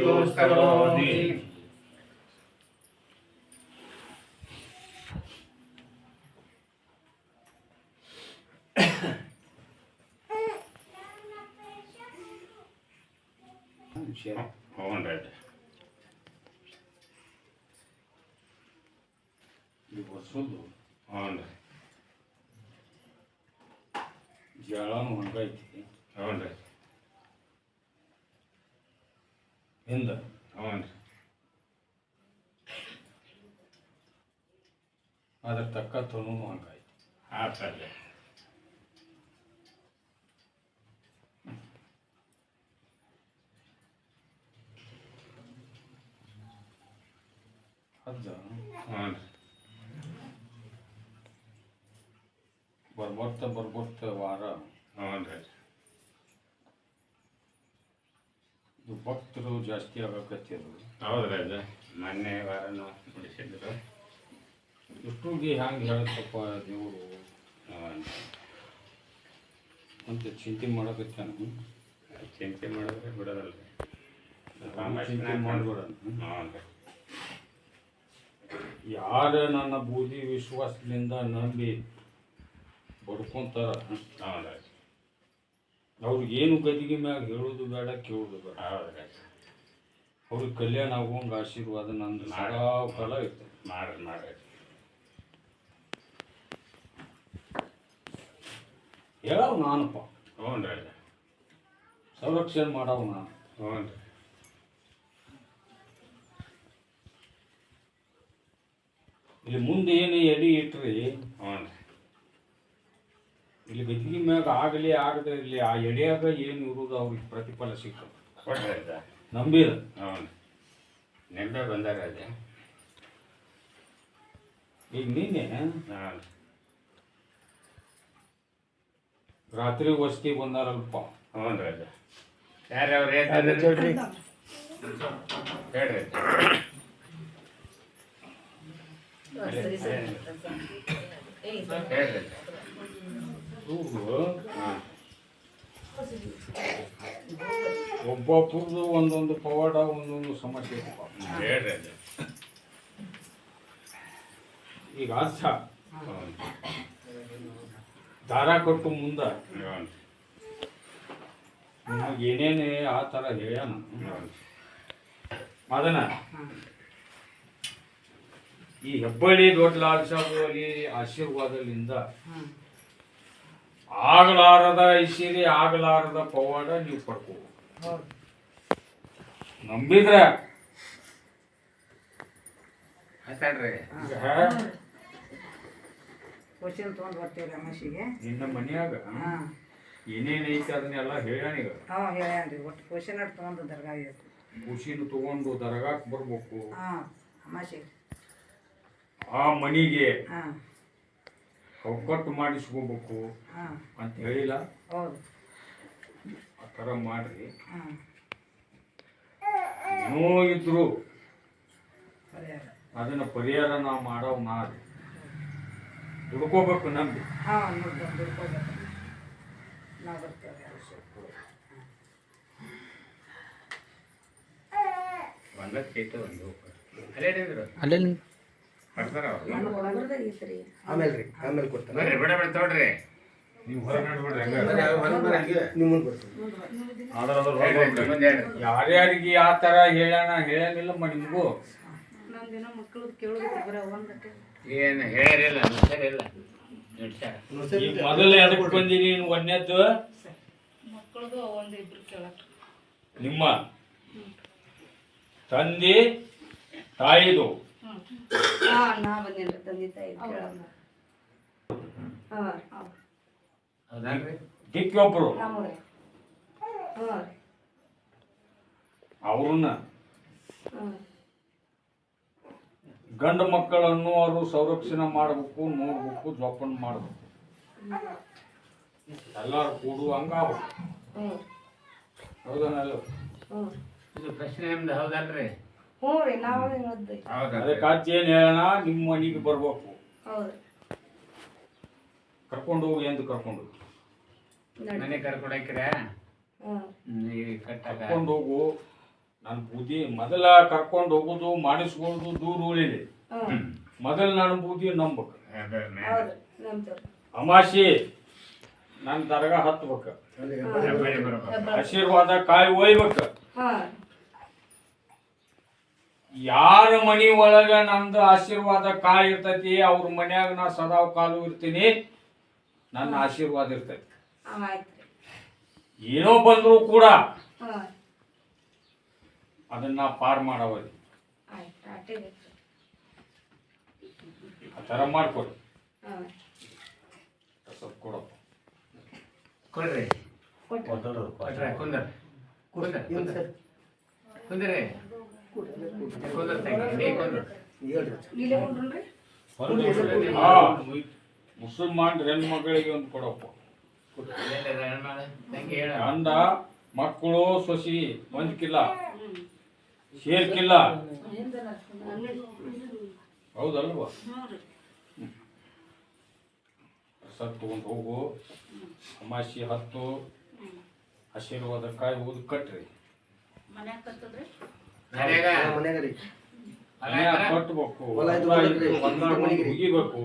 दोष करोति Hundred. You was so low. Hundred. on, one right. Hundred. ಹ್ಞೂ ರೀ ಅದ್ರ ತಕ್ಕ ತನು ಹಂಗೈತಿ ಹಾಂ ಸರ್ ರೀ ಅಜ್ಜ ಹ್ಞೂ ರೀ ಬರ್ಬರ್ತ ಬರ್ಬರ್ತ ವಾರ ಹ್ಞೂ ರೀ ಭಕ್ತರು ಜಾಸ್ತಿ ಆಗಕತ್ತಿರು ಹೌದು ರೀ ಅದು ಮೊನ್ನೆ ವಾರನೂ ಬಿಡಿಸಿದ್ರು ಇಷ್ಟುಗೆ ಹ್ಯಾಂಗೆ ಹೇಳತ್ತಪ್ಪ ದೇವರು? ಅಂತ ಚಿಂತೆ ಮಾಡಕತ್ತಾನ ಚಿಂತೆ ಮಾಡಿದ್ರೆ ಬಿಡೋದಲ್ಲ ಚಿಂತೆ ಮಾಡಬೇಡ ಯಾರ ನನ್ನ ಬೂದಿ ವಿಶ್ವಾಸದಿಂದ ನಂಬಿ ಬಡ್ಕೊಂತಾರ? ಹ್ಞೂ ಅವ್ರಿಗೆ ಏನು ಗದಿಗೆ ಮ್ಯಾಗ ಹೇಳೋದು ಬೇಡ ಕೇಳೋದು ಬೇಡ. ಅವ್ರಿಗೆ ಕಲ್ಯಾಣ ಆಗುವಂಗ ಆಶೀರ್ವಾದ ನಂದು ಸದಾ ಕಾಲ ಇರ್ತದೆ. ಮಾಡ್ರಿ ಮಾಡ್ರಿ. ಹೇಳವ್ ನಾನಪ್ಪ. ಹ್ಞೂ ರೀ ಸಂರಕ್ಷಣೆ ಮಾಡವ್ ನಾನು. ಹ್ಞೂ ರೀ ಇಲ್ಲಿ ಮುಂದೆ ಏನು ಎಡಿ ಇಟ್ರಿ ಹ್ಞೂ ರೀ ಇಲ್ಲಿ ಗದಿಗೆ ಮ್ಯಾಗ ಆಗಲಿ ಆಗದೆ ಇರಲಿ ಆ ಎಡೆಯಾಗ ಏನು ಇರುವುದು ಅವ್ರಿಗೆ ಪ್ರತಿಫಲ ಸಿಗ್ತದೆ ನಂಬಿರ. ಹ್ಞೂ ನೆಂಬೆ ಬಂದಾಗ ಅದೇ. ಈಗ ನಿನ್ನೆ ಹಾಂ. ರಾತ್ರಿ ವಸ್ತಿ ಬಂದಾರಲ್ಪ. ಹ್ಞೂ ರೀ ಅದು ಯಾರು ಅವ್ರು ಹೇಳ್ತಾರೆ ಹೇಳ್ರಿ ಹೇಳ್ರಿ ಒಬ್ಬೊಬ್ರದ್ದು ಒಂದೊಂದು ಪವಾಡ ಒಂದೊಂದು ಸಮಸ್ಯೆ ಈಗ ಅರ್ಥ. ದಾರ ಕೊಟ್ಟು ಮುಂದ. ಏನೇನೇ ಆ ಥರ ಹೇಳ್ಯಾನ. ಹ್ಞೂ ಅದನ್ನ ಈ ಹೆಬ್ಬಳ್ಳಿ ದೊಡ್ಡ ಲಾಲ್ಸಾಬಲ್ಲಿ ಆಶೀರ್ವಾದದಿಂದ ಆಗಲಾರದ ಐಶ್ವರ್ಯ ಆಗಲಾರದ ಪವಾಡ ನೀವು ಪಡ್ಕೋ ನಂಬಿದ್ರೆ. ನಿನ್ನ ಮನ್ಯಾಗ ಹಾಂ. ಏನೇನ್ ಐತಿ ಅದನ್ನೆಲ್ಲ ಹೇಳ್ಯಾನ ಈಗ. ಹಾಂ ಹೇಳ್ಯಾನ್ರಿ. ಒಟ್ಟು ಕ್ವಶನ್ ಅಟ್ ತೊಗೊಂಡು ದರ್ಗಾವಿ ಖುಷಿನ ತಗೊಂಡು ದರ್ಗಾಕ್ ಬರ್ಬೇಕು. ಆ ಮನಿಗೆ ಹಾಂ ಒಕ್ಕಟ್ಟು ಮಾಡಿಸ್ಕೋಬೇಕು ಹಾಂ. ಅಂತ ಹೇಳಿಲ್ಲ. ಹೌದು. ಆ ಥರ ಮಾಡ್ರಿ. ಇದ್ರು ಪರಿಹಾರ. ಅದನ್ನ ಪರಿಹಾರ ನಾವು ಮಾಡೋ ಮಾಡಿ ದುಡ್ಕೋಬೇಕು ನಂಬಿ ಒಂದ ಅಲ್ಲೇ ಅಲ್ಲೇ ಬರ್ತಾರ ಅವ್ರು? ಒಳಗಡೆ ಆಮೇಲೆ ರೀ ಆಮೇಲೆ ಕೊಡ್ತಾರೆ. ಬರ್ರಿ ಬಿಡ ಬಿಡ ತೋಡ್ರಿ ನೀವು ಯಾರ್ಯಾರಿಗೆ ಆ ಥರ ಹೇಳೋಣ ಹೇಳಿಲ್ಲ ನಿಮಗೂ? ನಮ್ದೇನೋ ಮಕ್ಕಳು ಕೇಳೋದಕ್ಕೆ ಬರೋ ಒಂದಕ್ಕೆ ಏನು ಹೇಳಿರಿಲ್ಲ ನುಡ್ಸರಿಲ್ಲ ಮೊದಲೇ ಅದಕ್ಕೆ ಬಂದಿರಿ ಒಂದೇದ್ದು ಮಕ್ಕಳದು ಒಂದು ಇಬ್ರು ಕೇಳಕ್ಕೆ ನಿಮ್ಮ ತಂದೆ ತಾಯಿದು. ಹಾಂ ನಾ ಬಂದೇನ್ರಿ ತಂದೆ ತಾಯಿ ನಮ್ಮವ್ರೆ ಹಾಂ ಅವ್ರನ್ನ. ಗಂಡ ಮಕ್ಕಳನ್ನು ಅವರು ಸಂರಕ್ಷಣೆ ಮಾಡಬೇಕು ನೋಡ್ಬೇಕು ಜೋಪಾನ ಮಾಡಬೇಕು. ಎಲ್ಲಾರು ಕೂಡು ಹಂಗ ಹೌದನ ಹೌದನಲ್ಲ ಇದು ಪ್ರಶ್ನೆ ನಿಮ್ದು ಹೌದಲ್ರಿ? ಹ್ಞೂ ರೀ ನಾವು ಅದಕ್ಕೆ ಏನ್ ಹೇಳೋಣ ನಿಮ್ಮ ಮನೆಗೆ ಬರ್ಬೇಕು. ಹೌದು. ಕರ್ಕೊಂಡು ಹೋಗಿ ಎಂದು ಕರ್ಕೊಂಡು ಹೋಗಿ. ಮನೆ ಕರ್ಕೊಡಕ್ರ ಈ ಕರ್ಕೊಂಡು ಹೋಗು. ನನ್ನ ಬೂದಿ ಮೊದಲ ಕರ್ಕೊಂಡು ಹೋಗೋದು ಮಾಡಿಸ್ಕೊಳ್ಳೋದು ದೂರ ಉಳಿಲಿ. ಮೊದಲ ನಾನು ನನ್ನ ಬೂದಿ ನಂಬಕ್. ಅದೇ ಹೌದು ನಂಬ್ತೇವೆ ಅಮಾಶಿ ನನ್ನ ದರ್ಗಾ ಹತ್ಬೇಕು. ಆಶೀರ್ವಾದ ಕಾಯಿ ಒಯ್ಬೇಕು. ಯಾರ ಮನಿ ಒಳಗ ನಂದು ಆಶೀರ್ವಾದ ಕಾಯಿ ಇರ್ತೈತಿ ಅವ್ರ ಮನ್ಯಾಗ ನಾ ಸದಾ ಕಾಲು ಇರ್ತೀನಿ ನನ್ನ ಆಶೀರ್ವಾದ ಇರ್ತೈತಿ. ಏನೋ ಬಂದ್ರು ಕೂಡ ಹಾ. ಅದನ್ನ ಪಾರ್ ಮಾಡವಲ್ಲಿ ಆತರ ಆ ಥರ ಮಾಡ್ಕೊಡಿ ಹಾ. ಸ್ವಲ್ಪ ಕೊಡಪ್ಪ. ಕೊಡ್ರಿ. ಕುಂದ್ರ ಕುಂದ್ರ? ಕುಂದ್ರಿ. ಮುಸಲ್ಮಾನ್ ಹೆಣ್ಮಗಳಿಗೆ ಒಂದು ಕೊಡಪ್ಪ ಅಂದ ಮಕ್ಕಳು ಸೊಸಿ ಒಂದ್ಕಿಲ್ಲ ಸೇರ್ಕಿಲ್ಲ. ಹೌದಲ್ವಾ? ಸತ್ತು ಹೋಗು, ಅಮಾಸಿ ಹತ್ತು, ಆಶೀರ್ವಾದ ಕಾಯಿ ಊದ್ ಕಟ್ರಿ ಮನ್ಯಾಗ? ರೀ. ಕಟ್ಬೇಕು. ಹೊಲ ಇದು ಹೊಲ ಹೊಲದ್ರಿ. ಇಟ್ಟು ಹೊಲ್ದಾಗ ಮನೆಗೆ. ರೀ. ಮುಗಿಬೇಕು.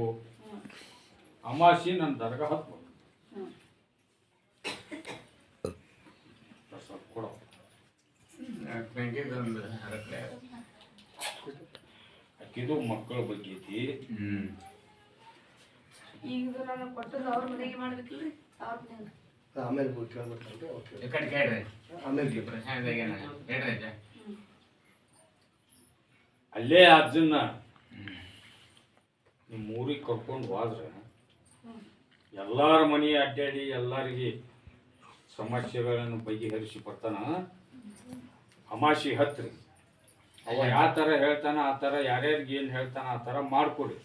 ಅಮಾಸಿ ನನ್ನ ದರ್ಗ ಹತ್ಬೇಕು. ಕೊಡಪ್ಪ ತಂಗಿದೊಂದು ಅಕ್ಕಿದು ಮಕ್ಕಳ ಬಗ್ಗೆ ಐತಿ. ಹ್ಮ್. ಈಗ ಇದು ನಾನು ಕೊಟ್ಟದ್ದು ಅವ್ರ ಮನೆಗೆ ಮಾಡ್ಬೇಕಿಲ್ರಿ? ಅವ್ರ ಮನೆಗೆ. ಹಾ, ಆಮೇಲೆ ಕಡೆ ಕೇಳ್ರಿ ಆಮೇಲೆ ಈ ಪ್ರಶಾಂತ್ ಆಗ್ಯಾನ. ಹೇಳ್ರಿ ಅಜ್ಜ. ಅಲ್ಲೇ ಅಜ್ಜನ್ನ ನಿಮ್ಮ ಊರಿಗೆ ಕರ್ಕೊಂಡು ಹೋದ್ರೆ ಎಲ್ಲರ ಮನೆ ಅಡ್ಡಾಡಿ ಎಲ್ಲರಿಗೆ ಸಮಸ್ಯೆಗಳನ್ನು ಬಗೆಹರಿಸಿ ಬರ್ತಾನ? ಅಮಾಶಿ ಹತ್ರ. ಅವ ಯಾವ ಥರ ಹೇಳ್ತಾನ, ಆ ಥರ ಯಾರ್ಯಾರಿಗೆ ಏನು ಹೇಳ್ತಾನ, ಆ ಥರ ಮಾಡಿಕೊಡಿ.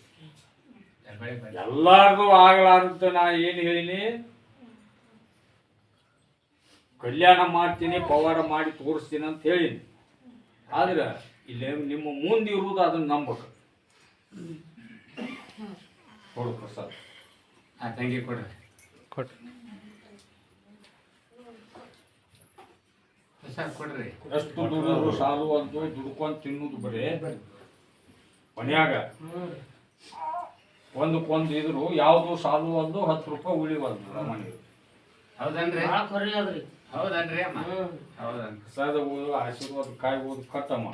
ಎಲ್ಲಾರ್ದು ಆಗಲಾರಂತ ನಾ ಏನು ಹೇಳಿನಿ? ಕಲ್ಯಾಣ ಮಾಡ್ತೀನಿ, ಪವಾರ ಮಾಡಿ ತೋರಿಸ್ತೀನಿ ಅಂತ ಹೇಳಿನಿ. ಆದ್ರೆ ಇಲ್ಲಿ ನಿಮ್ಮ ಮುಂದೆ ಇರುವುದು ಅದನ್ನ ನಂಬಬೇಕು. ಕೊಡು ಪ್ರಸಾದ್. ಆ ತಂಗಿ ಕೊಡ್ರಿ ಪ್ರಸಾದ್ ಕೊಡ್ರಿ. ಎಷ್ಟು ದುಡಿದ್ರು ಸಾಲು ಅಂತ ದುಡ್ಕೊಂಡು ತಿನ್ನೋದು ಬರೇ. ಒಂದು ಒಂದಕ್ಕೊಂದು ಇದ್ರು ಯಾವುದು ಸಾಲು ಒಂದು ಹತ್ತು ರೂಪಾಯಿ ಉಳಿವಲ್ದು ಹೌದನ್ರಿ? ಹೌದನ್ರಿ ಅಮ್ಮ? ಹೌದನ್ ಪ್ರಸಾದ ಓದು ಆಶೀರ್ವಾದ ಕಾಯಿ ಓದು ಕಟ್ಟಮ್ಮ.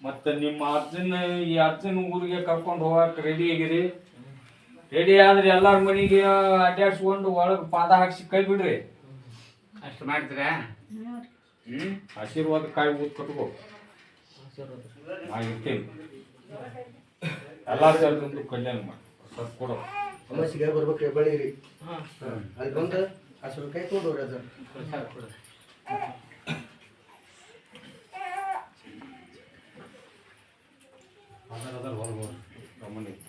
ಮತ್ತೆ ನಿಮ್ಮ ಅಜ್ಜನ ಈ ಅಜ್ಜನ ಊರಿಗೆ ಕರ್ಕೊಂಡು ಹೋಗಕ್ಕೆ ರೆಡಿ ಆಗಿರಿ. ರೆಡಿ ಆದ್ರೆ ಎಲ್ಲಾರ ಮನೆಗೆ ಅಡ್ಡಾಡ್ಸ್ಕೊಂಡು ಒಳಗೆ ಪಾದ ಹಾಕ್ಸಿ ಕೈ ಬಿಡ್ರಿ. ಅಷ್ಟು ಮಾಡ್ತೀರಾ ಹ್ಮ್. ಆಶೀರ್ವಾದ ಕಾಯಿ ಊದ್ ಕಟ್ಕೋ. ನಾ ಎಲ್ಲಾರ ಎಲ್ಲಾ ಥರದ್ದು ಕಲ್ಯಾಣ ಮಾಡಿ. ಸ್ವಲ್ಪ ಕೊಡು. ಅಮಾಸಿಗೆ ಬರ್ಬೇಕು ಹೆಬ್ಬಾಳಿ ರೀ ಹಾ, ಅಲ್ಲಿ ಬಂದು ಸ್ವಲ್ಪ ಕೈ ತೊಗೊಂಡವ್ರಿ ಅದನ್ನು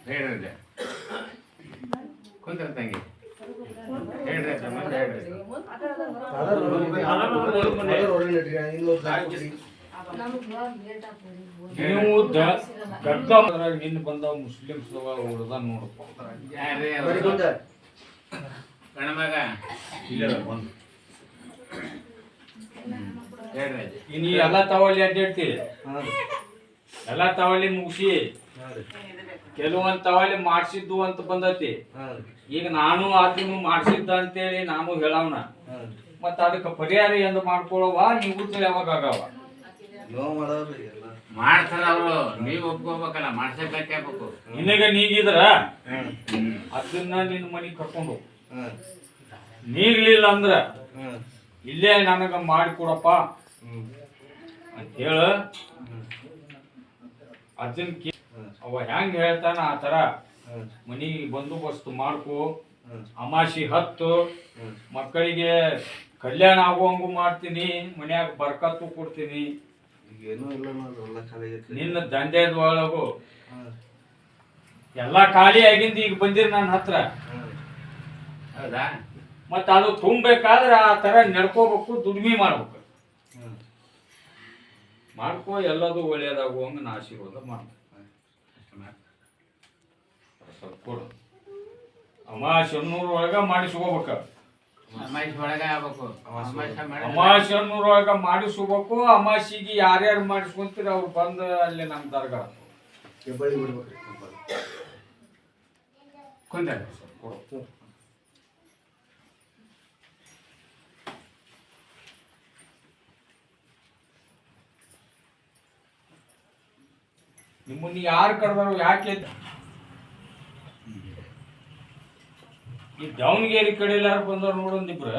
ಹೇಳ್ರಿ. ಕುಂದ್ರ ತಂಗಿ ಹೇಳ್ರಿ. ನೀವು ನಿನ್ನ ಬಂದ ಮುಸ್ಲಿಮ್ಸ್ ಹೊಡೆದ ನೋಡಪ್ಪ ಗಣಮಗ. ಇನ್ನು ಎಲ್ಲ ತಗೊಳ್ಳಿ ಅಡ್ಡಾಡ್ತೀರಿ. ಎಲ್ಲ ತಗೊಳ್ಳಿ ಮುಗಿಸಿ. ಕೆಲವೊಂದ್ ತಗೊಳ್ಳಿ ಮಾಡ್ಸಿದ್ದು ಅಂತ ಬಂದತಿ ಹಾ ಈಗ ನಾನು ಅದನ್ನು ಮಾಡ್ಸಿದ್ದ ಅಂತೇಳಿ ನಾನು ಹೇಳವನ ಮತ್ತ ಅದಕ್ಕೆ ಪರಿಹಾರ ಎಂದು ಮಾಡ್ಕೊಳ್ಳುವ ನೀವು ಯಾವಾಗ ಆಗವ. ಮಾಡ್ತಾರ ಅವರು ನೀವ್ ಒಪ್ಕೋಬೇಕಲ್ಲ ಮಾಡ್ಸಬೇಕಾಗ್ಬೇಕು ನಿನಗ ನೀಗಿದ್ರ. ಅದನ್ನ ನಿನ್ನ ಮನೆಗೆ ಕರ್ಕೊಂಡು ಹೋಗು. ಹಾ. ನೀಗ್ಲಿಲ್ಲ ಅಂದ್ರ ಇಲ್ಲೇ ನನಗ ಮಾಡಿಕೊಡಪ್ಪ. ಅಂತ ಹೇಳ. ಅಜ್ಜನ್ ಕೇ ಅವ ಹೆಂಗ್ ಹೇಳ್ತಾನ ಆ ತರ? ಹಾ. ಮನಿಗೆ ಬಂದೋಬಸ್ತ್ ಮಾಡ್ಕೋ. ಅಮಾಶಿ ಅಮಾಸಿ ಹತ್ತು ಮಕ್ಕಳಿಗೆ ಕಲ್ಯಾಣ ಆಗುವಂಗು ಮಾಡ್ತೀನಿ. ಮನ್ಯಾಗ ಬರ್ಕತ್ತು ಕೊಡ್ತೀನಿ. ನಿನ್ನ ದಂಧೆದ ಒಳಗು. ಎಲ್ಲಾ ಖಾಲಿ ಆಗಿಂದ ಈಗ ಬಂದಿರ ನನ್ನ ಹತ್ರ. ಹೌದಾ? ಮತ್ತು ಅದು ತುಂಬಬೇಕಾದ್ರೆ ಆ ತರ ನಡ್ಕೋಬೇಕು ದುಡಿಮೆ ಮಾಡ್ಬೇಕು. ಮಾಡ್ಕೊ ಎಲ್ಲದು ಒಳ್ಳೇದಾಗುವಂಗ ನಾ ಆಶೀರ್ವಾದ ಮಾಡ್ಬೇಕು ಅಷ್ಟು ಮಾಡ್. ಸ್ವಲ್ಪ ಕೊಡು. ಅಮಾಸಿ ಒಳಗ ಮಾಡಿಸ್ಕೋಬೇಕ. ಅಮಾಯಿಷ್ ಒಳಗೆ ಆಗ್ಬೇಕು. ಅಮಾಯಿಷ ಮಾಡಿ ಅಮಾಸಿ ಅಮಾಶಿಗೆ ಯಾರ್ಯಾರು ಮಾಡಿಸ್ಕೊಂತೀರಿ ಅವ್ರು ಬಂದು ಅಲ್ಲಿ ನಮ್ಮ ದರ್ಗಾ ಹೆಬ್ಬಳ್ಳಿ ಸ್ವಲ್ಪ ಕುಂದರ್ ನಿಮ್ಮನ್ನ ಯಾರು ಕರೆದಾರು ಯಾಕೆ ಈ ದಾವಣಗೆರೆ ಕಡೆ ಎಲ್ಲಾರು ಬಂದವ್ರು ನೋಡೊಂದಿಬ್ರ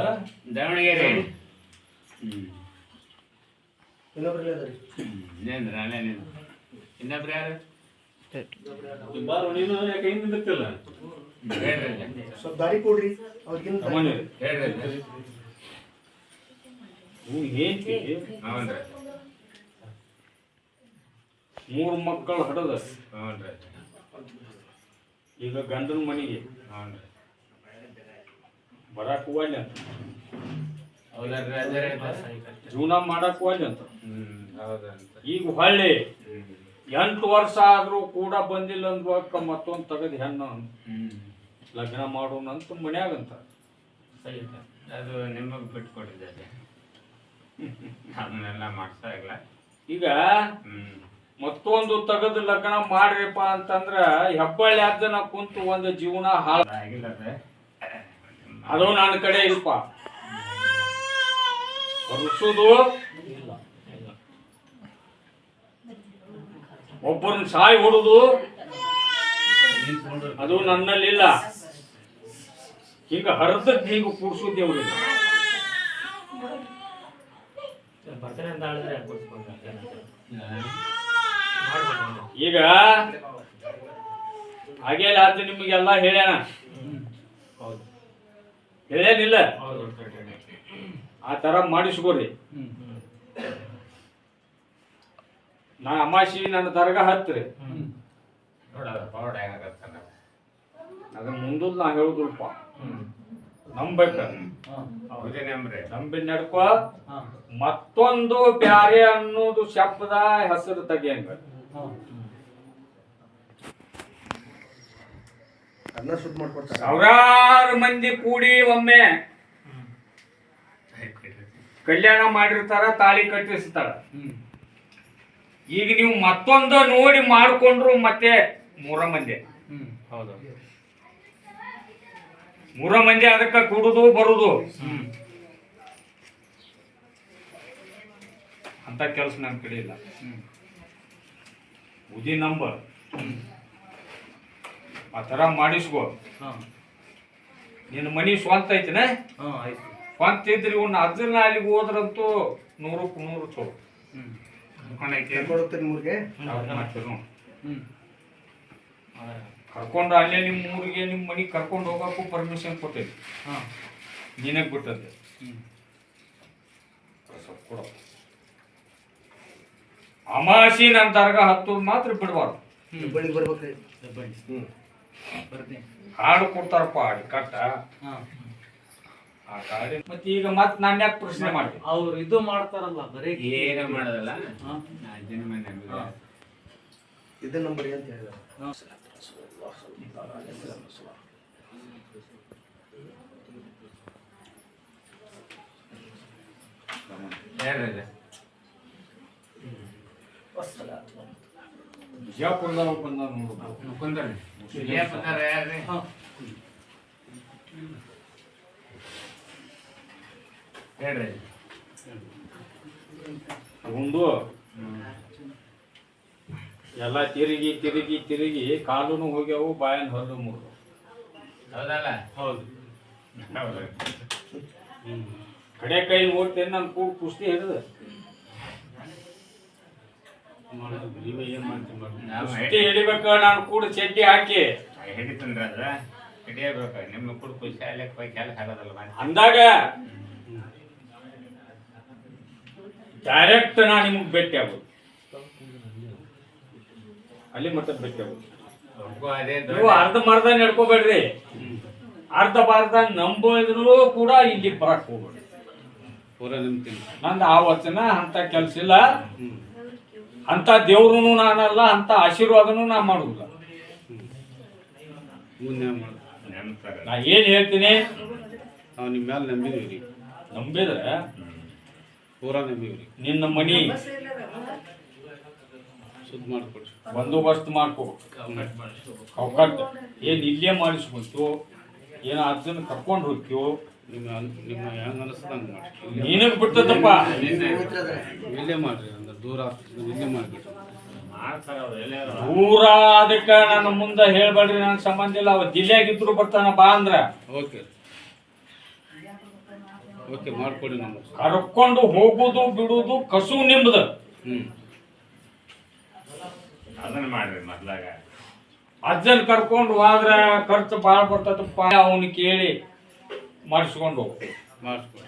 ದಾವಣಗೆರೆ. ಹ್ಮ್. ಇನ್ನೊಬ್ರಲ್ಲಿ ಅದ ರೀ ಇನ್ನೇನು ನಾನೇ ಇನ್ನೊಬ್ರು ಹೇಳಿ ಹೇಳ್ರಿ ಸ್ವಲ್ಪ ದಾರಿ ಕೊಡ್ರಿ ಅವ್ರಿಗಿಂತ ತಗೊಂಡಿರಿ ಹೇಳ್ರಿ ಹ್ಞೂನ್ರಿ ಮೂರು ಮಕ್ಕಳು ಹಡದ ಹ್ಞೂನ್ರಿ ಈಗ ಗಂಡನ ಮನೆಗೆ. ಹ್ಞೂನ್ರಿ ಬರಾಕ್ ಹೋಗ್ಲಿ ಅಂತ. ಜೀವನ ಮಾಡಕ್ ಹೋಗ್ಲಿ ಅಂತ. ಈಗ ಹೊಳ್ಳಿ. ಎಂಟು ವರ್ಷ ಆದ್ರೂ ಕೂಡ ಬಂದಿಲ್ಲ ಅಂದ್ವಕ್ಕ ಮತ್ತೊಂದು ತೆಗೆದು ಹೆಣ್ಣು ಹ್ಮ್. ಲಗ್ನ ಮಾಡೋಣ ಅಂತ ಮನ್ಯಾಗಂತ ಅದು ನಿಮಗೆ ಬಿಟ್ಕೊಟ್ಟಿದ್ದೆ ಅದನ್ನೆಲ್ಲ ಮಾಡ್ತಾ ಇಲ್ಲ ಈಗ ಹ್ಮ್. ಮತ್ತೊಂದು ತೆಗೆದು ಲಗ್ನ ಮಾಡ್ರಿಪ್ಪ ಅಂತಂದ್ರ ಹೆಬ್ಬಳ್ಳಿ ನಾ ಕುಂತು ಒಂದು ಜೀವನ ಹಾಳ ಆಗಿಲ್ಲ ಅದೇ ಅದು ನನ್ನ ಕಡೆ ಇಲ್ಪ ಇಲ್ಲ ಒಬ್ಬರನ್ನ ಸಾಯಿ ಹೊಡುದು ಅದು ನನ್ನಲ್ಲಿಲ್ಲ. ಹಿಂಗ ಹರಿದಕ್ಕೆ ಹಿಂಗ ಕೂಡ್ಸೋದು ಅವ್ರಿಗೆ ಈಗ ಹಾಗೆ ಆದ್ರೆ ನಿಮಗೆಲ್ಲ ಹೇಳ್ಯಾನ? ಹೇಳ್ಯಾನಿಲ್ಲ? ಆ ತರ ಮಾಡಿಸ್ಕೋರಿ. ನಾ ಅಮಾಸಿ ನನ್ನ ದರ್ಗಾ ಹತ್ರಿ. ಅದ್ರ ನಾನು ನಾ ಹೇಳುದಿಲ್ಪ ನಂಬೇಕ. ಹೌದೇ ನಂಬ್ರಿ ನಂಬಿ ನಡ್ಕೋ. ಮತ್ತೊಂದು ಬ್ಯಾರೆ ಅನ್ನೋದು ಶಬ್ದ ಹೆಸರು ತೆಗಿಯಂಗ. ಸಾವಿರಾರು ಮಂದಿ ಕೂಡಿ ಒಮ್ಮೆ ಕಲ್ಯಾಣ ಮಾಡಿರ್ತಾರ ತಾಳಿ ಕಟ್ಟಿಸ್ತಾರ ಈಗ ನೀವು ಮತ್ತೊಂದು ನೋಡಿ ಮಾಡ್ಕೊಂಡ್ರು ಮತ್ತೆ ಮೂರ ಮಂದಿ. ಹೌದು ಮೂರ ಮಂದಿ ಅದಕ್ಕೆ ಕೂಡುದು ಬರುದು. ಅಂತ ಕೆಲಸ ನನ್ನ ಕಡೆ ಇಲ್ಲ. ಉದಿ ನಂಬರ್. ಆ ಥರ ಮಾಡಿಸ್ಕೋ. ನಿನ್ನ ಮನಿ ಸ್ವಂತ ಐತಿನ? ಸ್ವಂತ ಇದ್ರಿ ಇವ್ನ ಅಜ್ಜನ ಅಲ್ಲಿಗೆ ಹೋದ್ರಂತೂ ನೂರಕ್ಕೆ ನೂರು ಚಲೋ. ಕರ್ಕೊಂಡು ಅಲ್ಲೇ ನಿಮ್ಮ ಊರಿಗೆ ನಿಮ್ಮ ಮನೆಗೆ ಕರ್ಕೊಂಡು ಹೋಗಕ್ಕೂ ಪರ್ಮಿಷನ್ ಕೊಟ್ಟೈತಿ. ನಿನಗೆ ಬಿಟ್ಟದೆ ಕೊಡು. ಅಮಾಸಿ ನನ್ನ ಹತ್ತು ಹತ್ತೋದು ಮಾತ್ರ ಬಿಡಬಾರ್ದು. ಬರ್ಬೇಕು ಹಾಡು ಕೊಡ್ತಾರಪ್ಪ ಹಾಡು ಕಟ್ಟ. ಆ ಕಾಡಿ ಮತ್ತೆ ಈಗ ಮತ್ತೆ ನಾನು ಯಾಕೆ ಪ್ರಶ್ನೆ ಮಾಡ್ತೀನಿ? ಅವ್ರು ಇದು ಮಾಡ್ತಾರಲ್ಲ ಬರೀ ಏನು ಮಾಡೋದಲ್ಲ. ಇದೇ ನಂಬರ್ ಅಂತ ಹೇಳಿದ ಹೇಳ್ರಿ ಇದು. ಬಿಜಾಪುರದಾಗ ಬಂದ ನೋಡ್ಬೇಕು ಕುಂದ್ರಿ ಬಂದಾರ ಯಾರ್ರಿ ಹೇಳ್ರಿ ಒಂದು ಎಲ್ಲ ತಿರುಗಿ ತಿರುಗಿ ತಿರುಗಿ ಕಾಲೂನು ಹೋಗ್ಯಾವು ಬಾಯನ್ ಹೊರದು ಮೂರು. ಹೌದಲ್ಲ? ಹೌದು. ಕಡೆ ಕೈ ನೋಡ್ತೇನೆ ನನ್ ಕೂಡ ಕುಸ್ತಿ ಹಿಡಿದು. ನೀವೇ ಏನ್ ಮಾಡ್ತೀವಿ ಮಾಡಿ ನಾವು ಕುಸ್ತಿ ಹಿಡಿಬೇಕ ನಾನು ಕೂಡ ಚಡ್ಡಿ ಹಾಕಿ. ಹಿಡಿತಂದ್ರ ಅದ. ಹಿಡಿಯಬೇಕು. ನಿಮ್ಮ ಕೂಡ ಖುಷಿ ಆಗ್ಲಿಕ್ಕೆ ಹೋಗಿ ಕೆಲಸ ಆಗೋದಲ್ಲ ಅಂದಾಗ ಡೈರೆಕ್ಟ್ ನಾ ನಿಮಗೆ ಭೇಟಿ ಆಗೋದು ಅಲ್ಲಿ ಮತ್ತೆ ಭೇಟಿ ಆಗೋದು ನೀವು ಅರ್ಧ ಮರ್ಧ ನಡ್ಕೋಬೇಡ್ರಿ ಅರ್ಧ ಬಾರ್ಧ ನಂಬಿದ್ರು ಕೂಡ ಇಲ್ಲಿ ಬರಕ್ ಹೋಗ್ಬೇಡ್ರಿ. ಪೂರ ನಿಮ್ತೀನಿ ನಂದು ಆ ವಚನ ಅಂತ ಕೆಲ್ಸ ಇಲ್ಲ. ಅಂತ ದೇವ್ರೂ ನಾನಲ್ಲ ಅಂತ ಆಶೀರ್ವಾದನು ನಾ ಮಾಡುದಿಲ್ಲ. ನಾ ಏನ್ ಹೇಳ್ತೀನಿ? ನಾವು ನಿಮ್ಮ ಮೇಲೆ ನಂಬಿದೀವಿ ರೀ ನಂಬಿದ್ರೆ? ಪೂರಾ ನಂಬೀವಿ ರೀ ನಿನ್ನ ಮನಿ. ಶುದ್ಧ ಮಾಡಿಕೊಡ್ರಿ. ಬಂದೋಬಸ್ತ್ ಮಾಡ್ಕೋ. ಅವಕಾಶ ಏನು ಇಲ್ಲೇ ಮಾಡಿಸ್ಕೊಂತು ಏನು ಅದನ್ನ ಕರ್ಕೊಂಡು ಹೋಗ್ತೀವೋ ನಿಮ್ಮ ನಿಮ್ಮ ಹೆಂಗೆ ಅನಿಸ್ತದೆ ಹಂಗೆ ಮಾಡಿ ನಿನಗೆ ಬಿಟ್ಟದಪ್ಪ ಇಲ್ಲೇ ಮಾಡಿರಿ ಅಂದ್ರೆ ದೂರ ಆಗ್ತದೆ ಇಲ್ಲೇ ಮಾಡಿಬಿಟ್ರಿ ಮಾಡ್ತಾರ ದೂರ ಅದಕ್ಕೆ ನನ್ನ ಮುಂದೆ ಹೇಳ್ಬೇಡ್ರಿ ನನ್ನ ಸಂಬಂಧ ಇಲ್ಲ ಅವ ದಿಲ್ಯಾಗಿದ್ರು ಬರ್ತಾನ ಬಾ ಅಂದ್ರ. ಓಕೆ. ಓಕೆ ಮಾಡ್ಕೊಡಿ ನಮಗೆ. ಕರ್ಕೊಂಡು ಹೋಗುದು ಬಿಡುದು ಕಸು ನಿಮ್ದು. ಹ್ಞೂ ಅದನ್ನ ಮಾಡ್ರಿ ಮೊದ್ಲಾಗ. ಅಜ್ಜನ್ ಕರ್ಕೊಂಡು ಹೋದ್ರ ಖರ್ಚು ಭಾಳ ಬರ್ತದಪ್ಪ ಅವನು ಕೇಳಿ. ಮಾಡಿಸ್ಕೊಂಡು ಹೋಗ್ತೀವಿ ಮಾಡಿಸ್ಕೊಡಿ.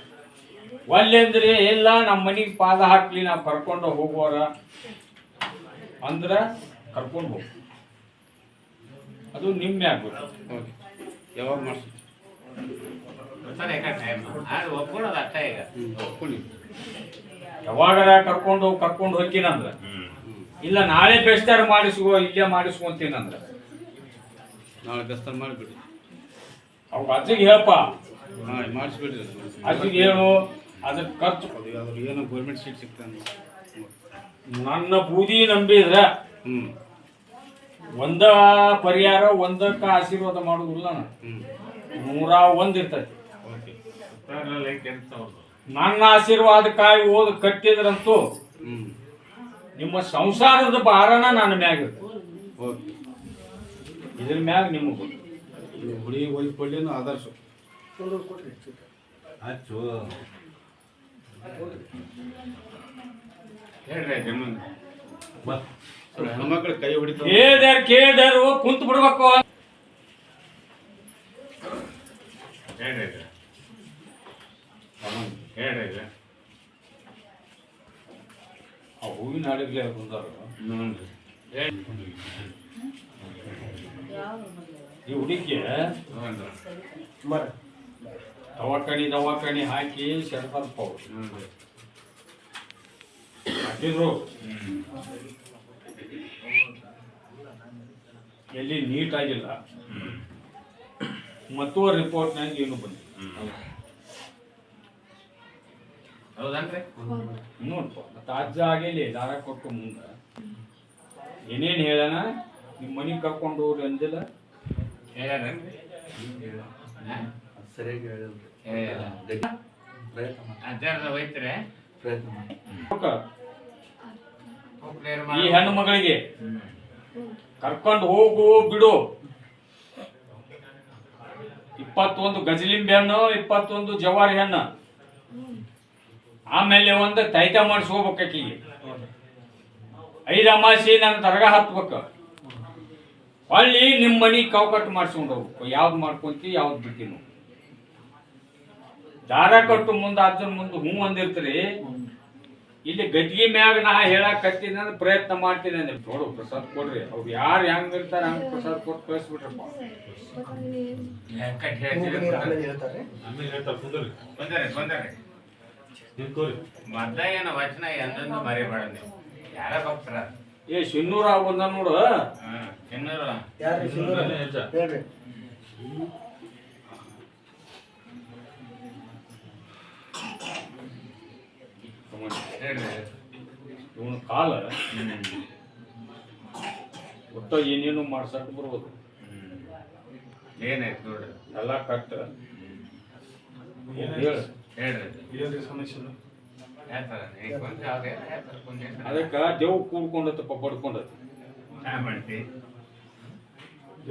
ಒಲ್ಲೆಂದ್ರೆ ಇಲ್ಲ ನಮ್ಮ ಮನೆಗೆ ಪಾದ ಹಾಕ್ಲಿ ನಾವು ಕರ್ಕೊಂಡು ಹೋಗೋರ ಅಂದ್ರೆ ಕರ್ಕೊಂಡು ಹೋಗಿ ಅದು ನಿಮ್ಮೆ ಆಗ್ಬೇಕು ಓಕೆ. ಯಾವಾಗ ಮಾಡಿಸ್ತೀವಿ ಯಾವಾಗಾರ ಕರ್ಕೊಂಡು ಹೋಗಿ ಕರ್ಕೊಂಡು ಹೋಗ್ತೀನಂದ್ರ. ಇಲ್ಲ ನಾಳೆ ಬೆಸ್ತಾರ ಮಾಡಿಸ್ಕೋ ಇಲ್ಲೇ ಮಾಡಿಸ್ಕೊಂತೀನಂದ್ರೆ. ನಾಳೆ ಬೆಸ್ತಾರ ಮಾಡಿಬಿಡಿ. ಅವ್ ಅಜ್ಜಿಗೆ ಹೇಳಪ್ಪ. ಮಾಡಿಸ್ಬಿಡ್ರಿ ಅದಕ್ಕೆ ಹೇಳು ಅದಕ್ಕೆ ಖರ್ಚು. ಅದು ಏನು ಗೌರ್ಮೆಂಟ್ ಸೀಟ್ ಸಿಗ್ತಾನೆ ನನ್ನ ಬೂದಿ ನಂಬಿದ್ರೆ ಹ್ಞೂ ಒಂದ ಪರಿಹಾರ ಒಂದಕ್ಕ ಆಶೀರ್ವಾದ ಮಾಡುದಿಲ್ಲ ನಾನು. ನೂರ ಒಂದ್ ಇರ್ತೈತಿ. ನನ್ನ ಆಶೀರ್ವಾದಕ್ಕಾಗಿ ಓದ್ ಕಟ್ಟಿದ್ರಂತೂ ನಿಮ್ಮ ಸಂಸಾರದ ಭಾರನ ನನ್ನ ಮ್ಯಾಗ ಇದ್ರ ಮ್ಯಾಗ ನಿಮಗೆ ಹುಳಿ ಹುಡುಗಿ ಕೊಡ್ಲಿ ಆದರ್ಶ. ಹಚ್ಚು ಹೇಳ್ರಿ ಅಜ್ಜಿ ಮುಂದೆ ಹೆಣ್ಮಕ್ಳು ಕೈ ಹೊಡಿತಾರೆ ಕೇಳ್ದಾರ ಕೇಳ್ದಾರು ಕುಂತು ಬಿಡ್ಬೇಕು. ಹೇಳ್ರಿ. ಹೇಳ್ರಿ. ಆ ಹೂವಿನ ಹಾಡಿಗ್ಲೇ ಬಂದಾರ. ಈ ಹುಡುಗಿ ನೋಡ್ರಿ. ದವಾಖಾನಿ ದವಾಖಾನಿ ಹಾಕಿ ನೋಡ್ರಿ. ಹಾಕಿದ್ರು. ಎಲ್ಲಿ ನೀಟ್ ಆಗಿಲ್ಲ ಮತ್ತು ರಿಪೋರ್ಟ್ ರಿಪೋರ್ಟ್ನಾಗ ಏನು ಬಂದಿಲ್ಲ. ಹೌದನ್ರಿ ನೋಡ್ಪ ಮತ್ತೆ ಅಜ್ಜ ದಾರ ಕೊಟ್ಟು ಮುಂದೆ ಏನೇನು ಹೇಳನ ನಿಮ್ಮ ಮನೆಗೆ ಕರ್ಕೊಂಡು ಹೋಗ್ರಿ ಅಂದಿಲ್ಲ ಹೇಳ್ಯಾರೇನ್ರಿ? ಸರಿಯಾಗಿ. ಪ್ರಯತ್ನ ಮಾಡಿ? ಪ್ರಯತ್ನ ಮಾಡಿ. ಈ ಹೆಣ್ಣು ಮಗಳಿಗೆ. ಕರ್ಕೊಂಡು ಹೋಗು ಬಿಡು. ಇಪ್ಪತ್ತೊಂದು ಗಜಲಿಂಬೆ ಹಣ್ಣು ಇಪ್ಪತ್ತೊಂದು ಜವಾರಿ ಹಣ್ಣು. ಆಮೇಲೆ ಒಂದು ತೈತ ಮಾಡಿಸ್ಕೋಬೇಕು ಆಕಿಗೆ. ಐದು ಅಮಾಸಿ ನಾನು ದರ್ಗ ಹತ್ಬೇಕು. ಹೊಳ್ಳಿ ನಿಮ್ಮ ಮನೆ ಕೌಕಟ್ಟು ಮಾಡಿಸ್ಕೊಂಡು ಹೋಗ್ಬೇಕು ಯಾವ್ದು ಮಾಡ್ಕೊಂತಿ ಯಾವ್ದು ಬಿಡ್ತೀನಿ. ದಾರ ಕಟ್ಟು ಮುಂದೆ ಅಜ್ಜನ ಮುಂದೆ ಹೂ ಅಂದಿರ್ತೀರಿ. ಇಲ್ಲಿ ಗದ್ಗಿ ಮ್ಯಾಗ ನಾ ಹೇಳಕ್ ಕತ್ತೀನಿ ಅಂದ್ರೆ ಪ್ರಯತ್ನ ಮಾಡ್ತೀನಿ ಅಂದ್ರೆ. ನೋಡು ಪ್ರಸಾದ್ ಕೊಡ್ರಿ. ಅವ್ರು ಯಾರು ಹೆಂಗ್ ಇರ್ತಾರ ಹಂಗ ಪ್ರಸಾದ್ ಕೊಟ್ಟು ಕಳಿಸ್ಬಿಟ್ರಪ್ಪ. ಮೊದ್ಲ ಏನು ವಚನ ಎಂದೆಂದು ಮರಿಬೇಡ ನೀವು. ಯಾರ ಭಕ್ತರ? ಏ ಶಿನ್ನೂರ ಬಂದ ನೋಡು. ಹ್ಮ್ ಇನ್ನೂರು ಯಾರು ಸಿಂಧೂರ ಹೇಳ್ರಿ ಹೇಳ್ರಿ ಕಾಲ ಒಟ್ಟ ಏನೇನು ಮಾಡ್ಸಕ್ ಬರ್ಬೋದು. ಏನಾಯ್ತು ನೋಡ್ರಿ? ಎಲ್ಲ ಕಟ್ಟ. ಹೇಳು. ಹೇಳ್ರಿ ಸಮಸ್ಯೆ ಅದಕ್ಕ ದೇವ್ ಕೂಡ್ಕೊಂಡತ್ತಪ್ಪ ಪಡ್ಕೊಂಡತ್ತ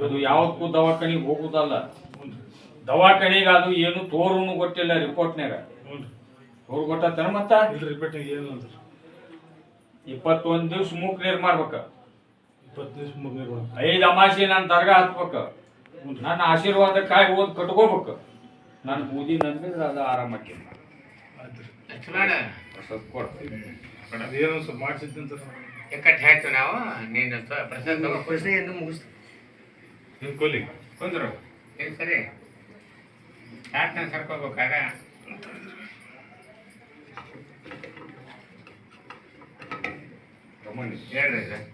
ಅದು ಯಾವಕ್ಕೂ ದವಾಖಾನಿಗೆ ಹೋಗುದಲ್ಲ. ದವಾಖಾನಿಗೆ ಅದು ಏನು ತೋರುನು ಗೊತ್ತಿಲ್ಲ ರಿಪೋರ್ಟ್ನಾಗ ತೋರು ಗೊತ್ತಾನ ಮತ್ತೆ? ರಿಪೋರ್ಟ್ ರಿಪೇಟಿಂಗ್ ಏನು ಅಂತ ಇಪ್ಪತ್ತೊಂದ್ ದಿವ್ಸ ಮೂಕ್ ನೀರ್ ಮಾಡ್ಬೇಕ. ಇಪ್ಪತ್ತು ದಿವಸ ಮುಗಿದ್ರು ಐದು ಅಮಾಸಿ ನಾನು ದರ್ಗಾ ಹತ್ಬೇಕ. ನನ್ನ ಆಶೀರ್ವಾದಕ್ಕಾಗಿ ಓದ್ ಕಟ್ಕೋಬೇಕು. ನಾನು ಬೂದಿ ನಂಬಿದ್ರೆ ಅದು ಸ್ವಲ್ಪ ಮಾಡಿಸಿದ್ದಂತ ನಾವು. ನೀನು ತ- ಪ್ರಸಾದ ತಗೋ. ಪ್ರಶ್ನೆ ಏನು ಮುಗಿಸ್ತು ನಿಂತ್ಕೊಳ್ಳಿ ಕುಂದ್ರು. ಸರಿ. ಯಾಕೆ ನಾನು ಸರ್ಕೋಬೇಕಾಗ ಹೇಳ್ರಿ ಸರ್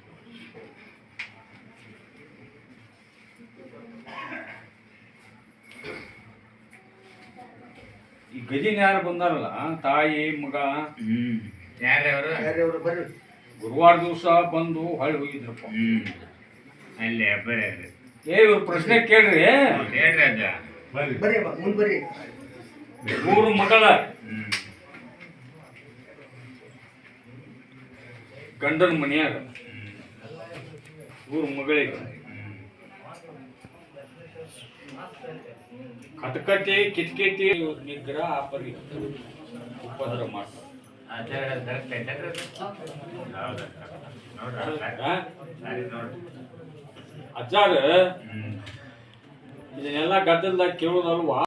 ಈ ಗಜಿನ ಯಾರು ಬಂದಾರಲ್ಲ? ತಾಯಿ ಮಗ? ಹ್ಮ್. ಯಾರವರು ಯಾರ್ಯಾರು ಬರ್ರಿ. ಗುರುವಾರ ದಿವಸ ಬಂದು ಹಳ್ಳಿ ಹೋಗಿದ್ರಪ್ಪ. ಹ್ಮ್. ಅಲ್ಲೇ ಬರ್ರಿ. ಏ ಇವ್ರ ಪ್ರಶ್ನೆ ಕೇಳ್ರಿ. ಹೇಳ್ರಿ ಅಜ್ಜ. ಬರ್ರಿ ಅಮ್ಮ, ಮುಂದೆ ಬರ್ರಿ. ಮೂರು ಮಗಳ. ಗಂಡನ ಮನೆಯಾಗ, ಊರು ಮಗಳಿಗೆ. ಕಟಕಟಿ ಕಿಟಕಿಟಿ ನಿಗ್ರಹ ಆಪರಿ. ಉಪದ್ರ ಮಾಡ್ತಾರೆ. ಇದನ್ನೆಲ್ಲ ಗದ್ದಲ್ದಾಗ ಕೇಳೋದಲ್ವಾ?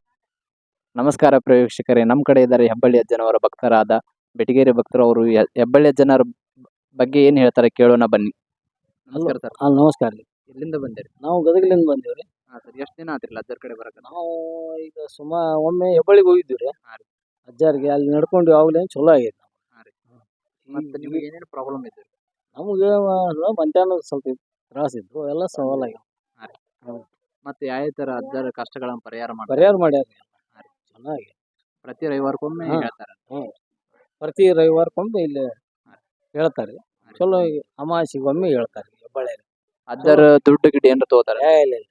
ನಮಸ್ಕಾರ ಪ್ರೇಕ್ಷಕರೇ ನಮ್ಮ ಕಡೆ ಇದ್ದಾರೆ ಹೆಬ್ಬಳ್ಳಿ ಅಜ್ಜನವರ ಭಕ್ತರಾದ ಬೆಟಗೇರಿ ಭಕ್ತರು ಅವರು ಹೆಬ್ಬಳ್ಳಿ ಅಜ್ಜನವರ ಬಗ್ಗೆ ಏನು ಹೇಳ್ತಾರೆ ಕೇಳೋಣ ಬನ್ನಿ. ನಮಸ್ಕಾರ ಸರ್. ಹಾಂ ನಮಸ್ಕಾರ ರೀ. ಎಲ್ಲಿಂದ ಬಂದಿರಿ? ನಾವು ಗದಗಲಿಂದ ಬಂದಿವ್ರಿ ರೀ. ಹಾಂ ಸರ್ ಎಷ್ಟು ದಿನ ಆತಿರಲ್ಲ ಅಜ್ಜರ ಕಡೆ ಬರಕ? ನಾವು ಈಗ ಸುಮಾ ಒಮ್ಮೆ ಹೆಬ್ಬಳ್ಳಿಗೆ ಹೋಗಿದ್ದೀವಿ ರೀ. ಹಾಂ ರೀ. ಅಜ್ಜಾರಿಗೆ ಅಲ್ಲಿ ನಡ್ಕೊಂಡು ಯಾವಾಗಲೇ ಚಲೋ ಆಗೈತೆ ಮತ್ತೆ ನಿಮಗೆ ಏನೇನು ಪ್ರಾಬ್ಲಮ್ ಇದೆ ನಮಗೆ ಮಧ್ಯಾಹ್ನ ಸ್ವಲ್ಪ ತ್ರಾಸ ಇದ್ದು ಎಲ್ಲ ಸವಾಲಾಗ್ಯಾವ ಮತ್ತೆ ಯಾವ ಥರ ಅಜ್ಜರ ಕಷ್ಟಗಳನ್ನು ಪರಿಹಾರ ಮಾಡಿ ಪರಿಹಾರ ಮಾಡ್ಯಾರ ರೀ. ಚೆನ್ನಾಗಿ. ಪ್ರತಿ ರವಿವಾರಕ್ಕೊಮ್ಮೆ ಹೇಳ್ತಾರೆ? ಹೇಳ್ತಾರೆ ಪ್ರತಿ ರವಿವಾರಕ್ಕೊಮ್ಮೆ ಇಲ್ಲಿ ಹೇಳ್ತಾರೆ. ಚಲೋ ಅಮಾಸಿಗೆ ಒಮ್ಮೆ ಹೇಳ್ತಾರೆ ಹೆಬ್ಬಳ್ಳಿ ಅದರ ದುಡ್ಡು ಗಿಡ್ಡು ಏನಾರ ಏ ಇಲ್ಲ ಇಲ್ಲ.